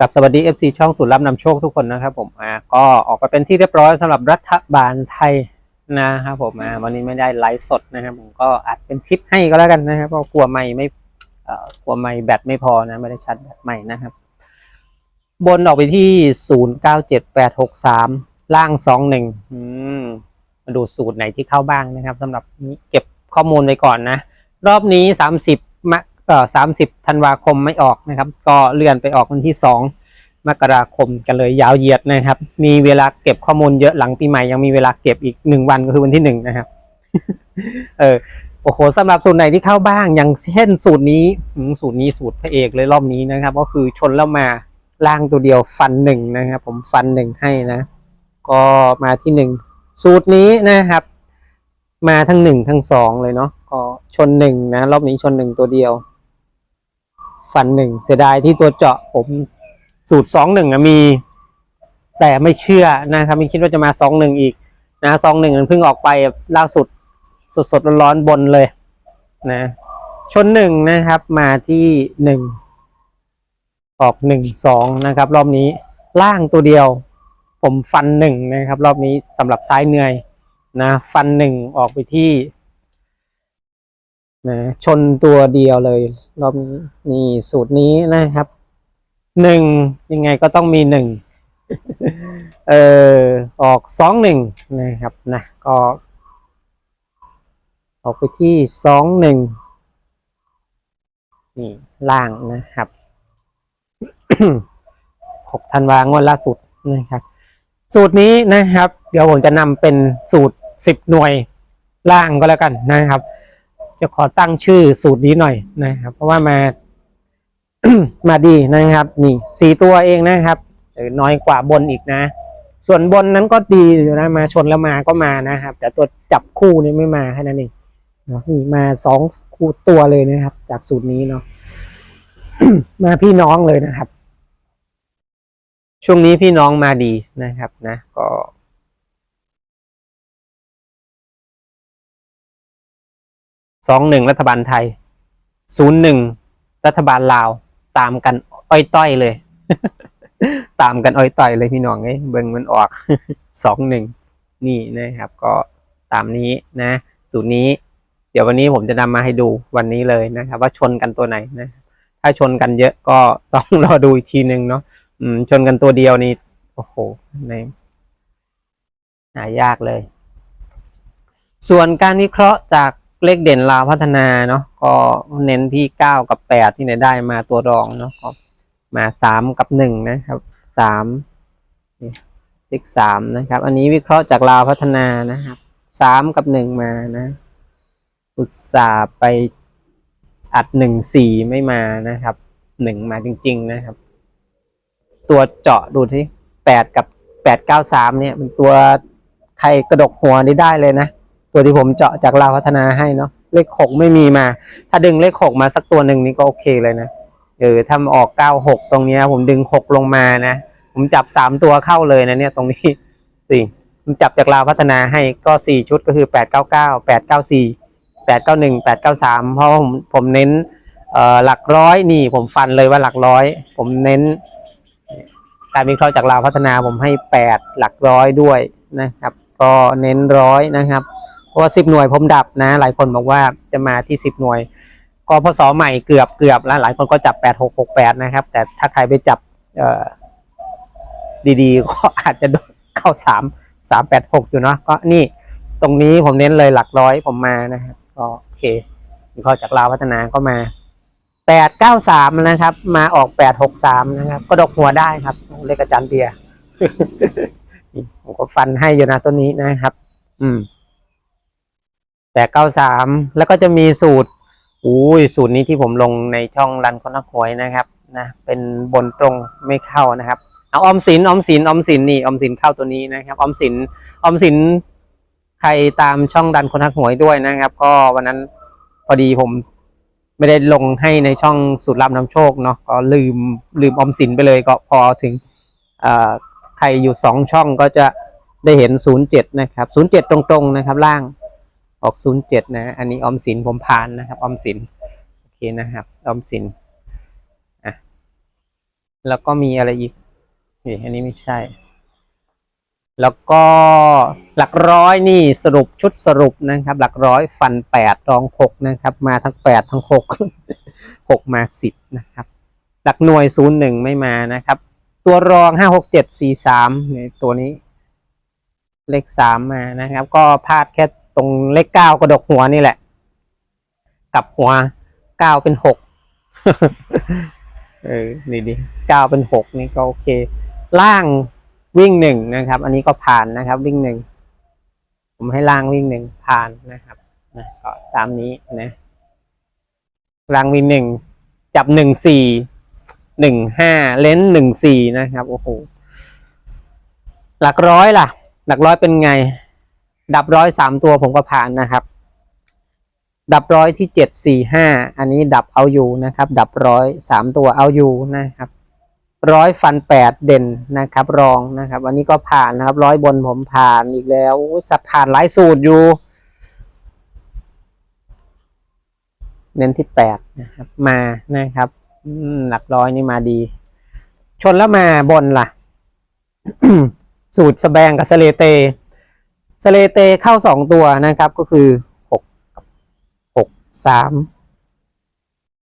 กับสวัสดี FC ช่องสูตรรับนำโชคทุกคนนะครับผมอ่าก็ออกมาเป็นที่เรียบร้อยสำหรับรัฐบาลไทยนะครับผมอ่าวันนี้ไม่ได้ไลฟ์สดนะครับผมก็อัดเป็นคลิปให้ก็แล้วกันนะครับเพราะกลัวไม่ไม่เอ่อกลัวไม่แบตไม่พอนะไม่ได้ชัดแบตใหม่นะครับ บนออกไปที่ศูนย์เก้าเจ็ดแปดหกสามล่างสองหนึ่งมาดูสูตรไหนที่เข้าบ้างนะครับสำหรับนี้เก็บข้อมูลไว้ก่อนนะ รอบนี้สาม สิบมะเอ่อสามสิบธันวาคมไม่ออกนะครับ ก็เลื่อนไปออกวันที่สองมกราคมกันเลยยาวเหยียดนะครับ มีเวลาเก็บข้อมูลเยอะหลังปีใหม่ยังมีเวลาเก็บอีกหนึ่งวันก็คือวันที่หนึ่งนะครับ เออโอ้โหสำหรับสูตรไหนที่เข้าบ้าง อย่างเช่นสูตรนี้สูตรนี้สูตรพระเอกเลยรอบนี้นะครับ ก็คือชนแล้วมาล่างตัวเดียวฟันหนึ่งนะครับ ผมฟันหนึ่งให้นะ ก็มาที่หนึ่งสูตรนี้นะครับ มาทั้งหนึ่งทั้งสองเลยเนาะก็ชนหนึ่งนะ รอบนี้ชนหนึ่งตัวเดียว ฟันหนึ่งเสียดายที่ตัวเจาะผมสูตรสองหนึ่งมี แต่ไม่เชื่อนะครับไม่คิดว่าจะมาสองหนึ่งอีกนะสองหนึ่งมันเพิ่งออกไปล่าสุดสดสดร้อนๆบนเลยนะชนหนึ่งนะครับมาที่หนึ่งออกหนึ่งสองนะครับ รอบนี้ล่างตัวเดียว ผมฟันหนึ่งนะครับ รอบนี้สำหรับซ้ายเหนื่อยนะ ฟันหนึ่งออกไปที่ นะชนตัวเดียวเลย รอบนี้นี่สูตรนี้นะครับหนึ่งยังไงก็ต้องมีหนึ่งเออออกสองหนึ่งนะครับนะก็ออกไปที่สองหนึ่งนี่ล่างนะครับหกธันวางวดล่าสุดนะครับ สูตรนี้นะครับ เดี๋ยวผมจะนำเป็นสูตรสิบหน่วยล่างก็แล้วกันนะครับ จะขอตั้งชื่อสูตรนี้หน่อยนะครับ เพราะว่ามา มาดีนะครับ นี่สี่ตัวเองนะครับหรือน้อยกว่าบนอีกนะ ส่วนบนนั้นก็ดีอยู่นะมาชนแล้วมาก็มานะครับ แต่ตัวจับคู่นี่ไม่มาแค่นั้นเองเนาะนี่มาสองคู่ตัวเลยนะครับ จากสูตรนี้เนาะมาพี่น้องเลยนะครับ ช่วงนี้พี่น้องมาดีนะครับนะ ก็ สองหนึ่งรัฐบาลไทยศูนย์หนึ่งรัฐบาลลาว ตามกันอ้อยต้อยเลย ตามกันอ้อยต่อยเลยพี่น้องเอ้ยเบิ่งมันออกสองหนึ่งนี่นะครับ ก็ตามนี้นะ สูตรนี้ เดี๋ยววันนี้ผมจะนำมาให้ดูวันนี้เลยนะครับ ว่าชนกันตัวไหนนะ ถ้าชนกันเยอะก็ต้องรอดูอีกทีหนึ่งเนาะอืมชนกันตัวเดียวนี่โอ้โหในหายากเลย ส่วนการวิเคราะห์จาก เลขเด่นลาวพัฒนาเนาะก็เน้นที่เก้ากับแปดที่ไหนได้มาตัวรองเนาะก็มาสามกับหนึ่งนะครับสามเลขสามนะครับ อันนี้วิเคราะห์จากลาวพัฒนานะครับสามกับหนึ่งมานะอุตส่าห์ไปอัดหนึ่งสี่ไม่มานะครับหนึ่งมาจริง ๆนะครับ ตัวเจาะดูที่แปดกับแปดเก้าสามเนี่ยเป็นตัวใครกระดกหัวได้ได้เลยนะ ตัวที่ผมเจาะจากลาวพัฒนาให้เนาะเลขหกไม่มีมา ถ้าดึงเลขหกมาสักตัวหนึ่งนี่ก็โอเคเลยนะเออถ้าออกเก้าหกตรงเนี้ยผมดึงหกลงมานะ ผมจับสามตัวเข้าเลยนะเนี่ยตรงนี้สิผมจับจากลาวพัฒนาให้ก็สี่ชุดก็คือแปดเก้าเก้าแปดเก้าสี่แปดเก้าหนึ่งแปดเก้าสามเพราะผมผมเน้นเอ่อหลักร้อยนี่ผมฟันเลยว่าหลักร้อย ผมเน้น การวิเคราะห์จากลาวพัฒนาผมให้แปดหลักร้อยด้วยนะครับ ก็เน้นร้อยนะครับ เพราะว่าสิบหน่วยผมดับนะ หลายคนบอกว่าจะมาที่สิบหน่วยก็พศใหม่เกือบเกือบแล้วหลายคนก็จับแปดหกหกแปดนะครับ แต่ถ้าใครไปจับเอดีๆ ก็อาจจะโดนเข้าสามสามแปดหกอยู่เนาะก็นี่ตรงนี้ผมเน้นเลยหลักร้อยผมมานะครับก็โอเควิเคราะห์จากลาวพัฒนาก็มาแปดเก้าสามนะครับ มาออกแปดหกสามนะครับ ก็ดอกหัวได้ครับเลขอาจารย์เบียร์ผมก็ฟันให้อยู่นะตัวนี้นะครับ อืม แปดเก้าสามแล้วก็จะมีสูตรอุ้ยสูตรนี้ที่ผมลงในช่องรันคนนักหวยนะครับนะเป็นบนตรงไม่เข้านะครับเอาออมสินออมสินออมสินนี่ออมสินเข้าตัวนี้นะครับออมสินออมสินใครตามช่องดันคนนักหวยด้วยนะครับ ก็วันนั้นพอดีผมไม่ได้ลงให้ในช่องสูตรลับนำโชคเนาะก็ลืมลืมออมสินไปเลยก็พอถึงอ่อใครอยู่สองช่องก็จะได้เห็นศูนย์เจ็ดนะครับศูนย์เจ็ดตรงๆนะครับล่าง ออกศูนย์เจ็ดนะ อันนี้ออมสินผมผ่านนะครับ ออมสิน โอเคนะครับ ออมสิน อะ แล้วก็มีอะไรอีกนี่อันนี้ไม่ใช่ แล้วก็หลักร้อยนี่สรุปชุดสรุปนะครับ หลักร้อยฟันแปดรองหกนะครับ มาทั้งแปดทั้งหกหกมาสิบนะครับ หลักหน่วยศูนย์หนึ่งไม่มานะครับ ตัวรองห้าหกเจ็ดสี่สามเนี่ยตัวนี้ เลขสามมานะครับ ก็พลาดแค่ ตรงเลขเก้ากระดกหัวนี่แหละกลับหัวเก้าเป็นหกเออนี่ดิเก้าเป็นหกนี่ก็โอเค ล่างวิ่งหนึ่งนะครับ อันนี้ก็ผ่านนะครับ วิ่งหนึ่งผมให้ล่างวิ่งหนึ่งผ่านนะครับนะก็ตามนี้นะล่างวิ่งหนึ่งจับหนึ่งสี่หนึ่งห้าเลนหนึ่งสี่นะครับโอ้โหหลักร้อยล่ะ หลักร้อยเป็นไง ดับร้อยสามตัวผมก็ผ่านนะครับ ดับร้อยที่เจ็ดสี่ห้าอันนี้ดับเอาอยู่นะครับ ดับร้อยสามตัวเอาอยู่นะครับร้อยฟันแปดเด่นนะครับ รองนะครับ อันนี้ก็ผ่านนะครับร้อยบนผมผ่านอีกแล้วสับผ่านหลายสูตรอยู่ เน้นที่แปดนะครับ มานะครับหลักร้อยนี่มาดี ชนแล้วมาบนล่ะ สูตรสแบงกับสเลเต สเลเตเข้าสองตัวนะครับก็คือหกกับหกสาม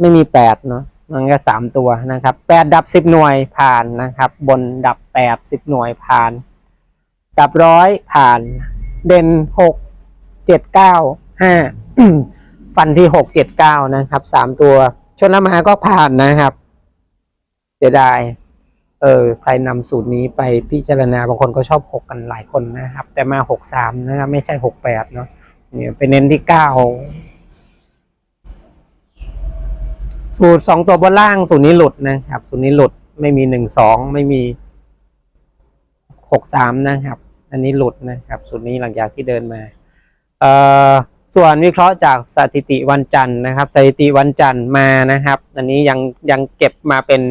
ไม่มีแปดเนาะมันก็สามตัวนะครับแปดดับสิบหน่วยผ่านนะครับ บนดับแปดสิบหน่วยผ่าน ดับร้อยผ่าน เด่นหกเจ็ดเก้าห้าฟันที่หกเจ็ดเก้านะครับสามตัว ชนละมาก็ผ่านนะครับเสียดาย เออใครนำสูตรนี้ไปพิจารณาบางคนก็ชอบหกกันหลายคนนะครับ แต่มาหกสามนะครับไม่ใช่หกแปดเนาะเนี่ยไปเน้นที่เก้าสูตรสองตัวบนล่างสูตรนี้หลุดนะครับ สูตรนี้หลุดไม่มีหนึ่งสองไม่มีหกสามนะครับ อันนี้หลุดนะครับ สูตรนี้หลังจากที่เดินมาเอ่อส่วนวิเคราะห์จากสถิติวันจันทร์นะครับ สถิติวันจันทร์มานะครับ อันนี้ยังยังเก็บมาเป็น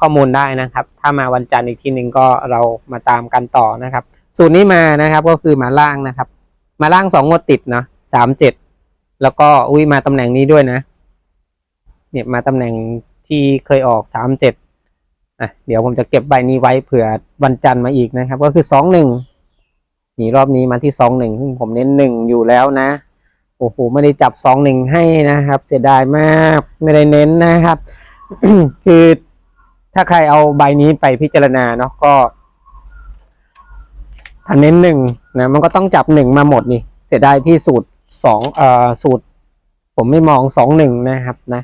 ข้อมูลได้นะครับ ถ้ามาวันจันทร์อีกทีหนึ่งก็เรามาตามกันต่อนะครับ สูตรนี้มานะครับก็คือมาล่างนะครับ มาล่างสองงวดติดเนาะสามเจ็ดแล้วก็อุ้ยมาตำแหน่งนี้ด้วยนะ เนี่ยมาตำแหน่งที่เคยออกสามเจ็ดอะเดี๋ยวผมจะเก็บใบนี้ไว้เผื่อวันจันทร์มาอีกนะครับ ก็คือสองหนึ่งนี่รอบนี้มาที่สองหนึ่งผมเน้นหนึ่งอยู่แล้วนะโอ้โหไม่ได้จับสองหนึ่งให้นะครับ เสียดายมากไม่ได้เน้นนะครับ คือ ถ้าใครเอาใบนี้ไปพิจารณาเนาะก็ถ้าเน้นหนึ่งนะมันก็ต้องจับหนึ่งมาหมดนี่ เสียดายที่สูตรสองเอ่อสูตร ผมไม่มองสองหนึ่งนะครับนะ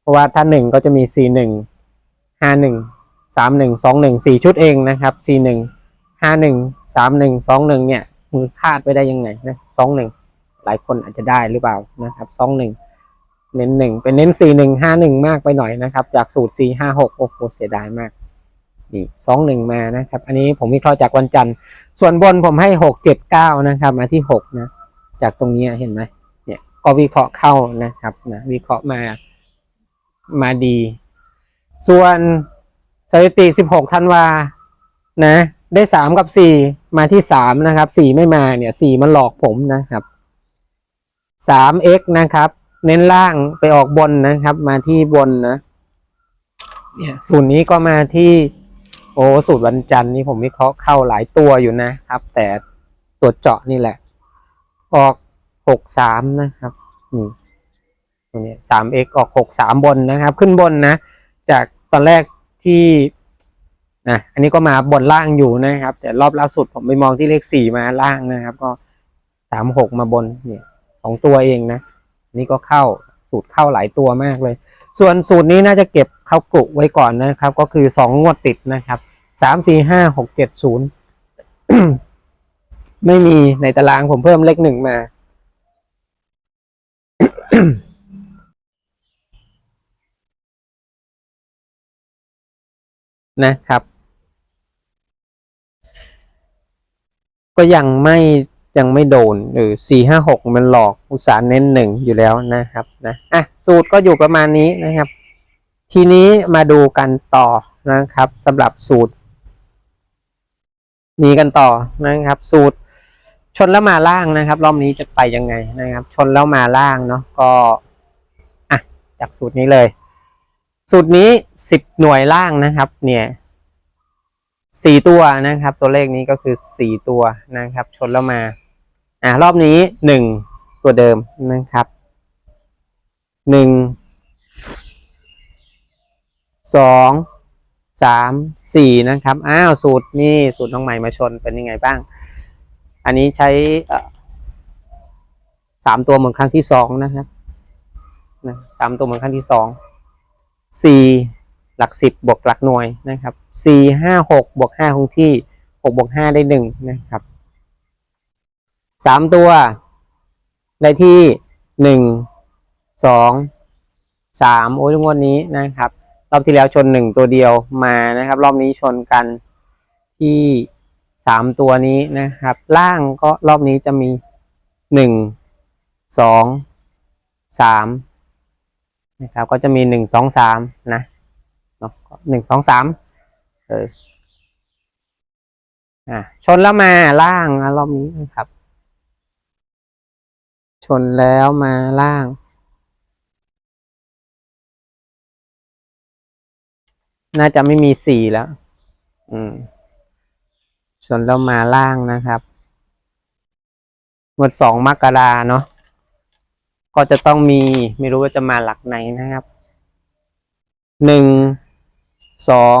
เพราะว่าถ้าหนึ่งก็จะมีสี่หนึ่งห้าหนึ่งสามหนึ่งสองหนึ่งสี่ชุดเองนะครับสี่หนึ่งห้าหนึ่งสามหนึ่งสองหนึ่งเนี่ยมือพลาดไปได้ยังไงนะสองหนึ่งหลายคนอาจจะได้หรือเปล่านะครับสองหนึ่ง เน้นหนึ่งเป็นเน้นสี่หนึ่งห้าหนึ่งมากไปหน่อยนะครับ จากสูตรสี่ห้าหกโอ้โหเสียดายมากนี่สองหนึ่งมานะครับ อันนี้ผมวิเคราะห์จากวันจันทร์ ส่วนบนผมให้หกเจ็ดเก้านะครับ มาที่หกนะ จากตรงนี้เห็นไหมเนี่ยก็วิเคราะห์เข้านะครับนะวิเคราะห์มามาดี ส่วนสถิติสิบหกธันวานะ ได้สามกับสี่มาที่สามนะครับสี่ไม่มาเนี่ยสี่มันหลอกผมนะครับสาม x นะครับ เน้นล่างไปออกบนนะครับ มาที่บนนะ เนี่ยสูตรนี้ก็มาที่โอ้สูตรวันจันทร์นี่ผมวิเคราะห์เข้าหลายตัวอยู่นะครับ แต่ตัวเจาะนี่แหละ ออกหกสามนะครับนี่ตรงนี้สาม x ออกหกสามบนนะครับ ขึ้นบนนะ จากตอนแรกที่นะอันนี้ก็มาบนล่างอยู่นะครับ แต่รอบล่าสุดผมไปมองที่เลขสี่มาล่างนะครับ ก็สามหกมาบนเนี่ยสองตัวเองนะ นี่ก็เข้าสูตรเข้าหลายตัวมากเลย ส่วนสูตรนี้น่าจะเก็บเข้ากรุไว้ก่อนนะครับ ก็คือสองงวดติดนะครับสามสี่ห้าหกเจ็ดศูนย์ไม่มีในตารางผมเพิ่มเลขหนึ่งมานะครับ ก็ยังไม่ ยังไม่โดนหรือสี่ห้าหกมันหลอกอุตสาห์เน้นหนึ่งอยู่แล้วนะครับนะอะสูตรก็อยู่ประมาณนี้นะครับ ทีนี้มาดูกันต่อนะครับสำหรับสูตรมีกันต่อนะครับ สูตรชนแล้วมาล่างนะครับ รอบนี้จะไปยังไงนะครับ ชนแล้วมาล่างเนาะก็อะจากสูตรนี้เลย สูตรนี้สิบหน่วยล่างนะครับ เนี่ยสี่ตัวนะครับ ตัวเลขนี้ก็คือสี่ตัวนะครับ ชนแล้วมา อ่ารอบนี้หนึ่งตัวเดิมนะครับหนึ่งสองสามสี่นะครับ อ้าวสูตรนี่สูตรน้องใหม่มาชนเป็นยังไงบ้าง อันนี้ใช้สามตัวเหมือนครั้งที่สองนะครับนะสามตัวเหมือนครั้งที่สองสี่หลักสิบบวกหลักหน่วยนะครับสี่ห้าหกบวกห้าคงที่หกบวกห้าได้หนึ่งนะครับ สามตัว ได้ที่หนึ่งสองสามโอ้ยงวดนี้นะครับ รอบที่แล้วชนหนึ่งตัวเดียวมานะครับ รอบนี้ชนกันที่สามตัวนี้นะครับ ล่างก็รอบนี้จะมีหนึ่งสองสามนะครับ ก็จะมีหนึ่งสองสามนะเนาะหนึ่งสองสามเอออะชนแล้วมาล่างนะรอบนี้นะครับ ชนแล้วมาล่าง น่าจะไม่มีสี่แล้ว อืม ชนแล้วมาล่างนะครับ หมดสองมกราเนาะ ก็จะต้องมี ไม่รู้ว่าจะมาหลักไหนนะครับ หนึ่ง สอง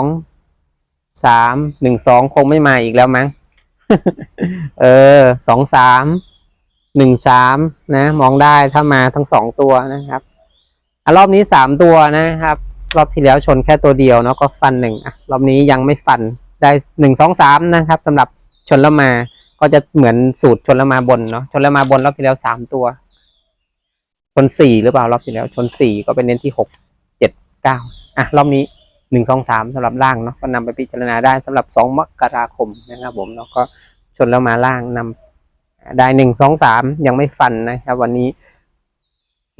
สาม หนึ่งสองคงไม่มาอีกแล้วมั้ง เออ สองสาม หนึ่งสามนะ มองได้ถ้ามาทั้งสองตัวนะครับอรอบนี้สามตัวนะครับ รอบที่แล้วชนแค่ตัวเดียวเนาะก็ฟันหนึ่งอะรอบนี้ยังไม่ฟันได้หนึ่งสองสามนะครับสำหรับชนแล้วมาก็จะเหมือนสูตรชนแล้วมาบนเนาะชนแล้วมาบนรอบที่แล้วสามตัว ชนสี่หรือเปล่ารอบที่แล้ว ชนสี่ก็เป็นเน้นที่หกเจ็ดเก้าอะรอบนี้หนึ่งสองสามสำหรับล่างเนาะก็นำไปพิจารณาได้สำหรับสองมกราคมนะครับผมเนาะก็ชนแล้วมาล่างนำ ได้หนึ่งสองสามยังไม่ฟันนะครับ วันนี้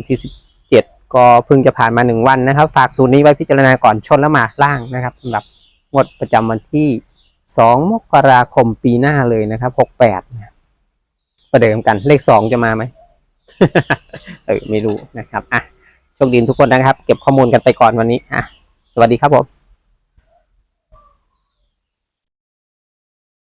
ที่สิบเจ็ดก็เพิ่งจะผ่านมาหนึ่งวันนะครับ ฝากสูตรนี้ไว้พิจารณาก่อนชนแล้วมาล่างนะครับสำหรับงวดประจำวันที่สองมกราคมปีหน้าเลยนะครับหกแปดประเดิมกันเลขสองจะมาไหมเออไม่รู้นะครับอะโชคดีทุกคนนะครับ เก็บข้อมูลกันไปก่อนวันนี้อะสวัสดีครับผม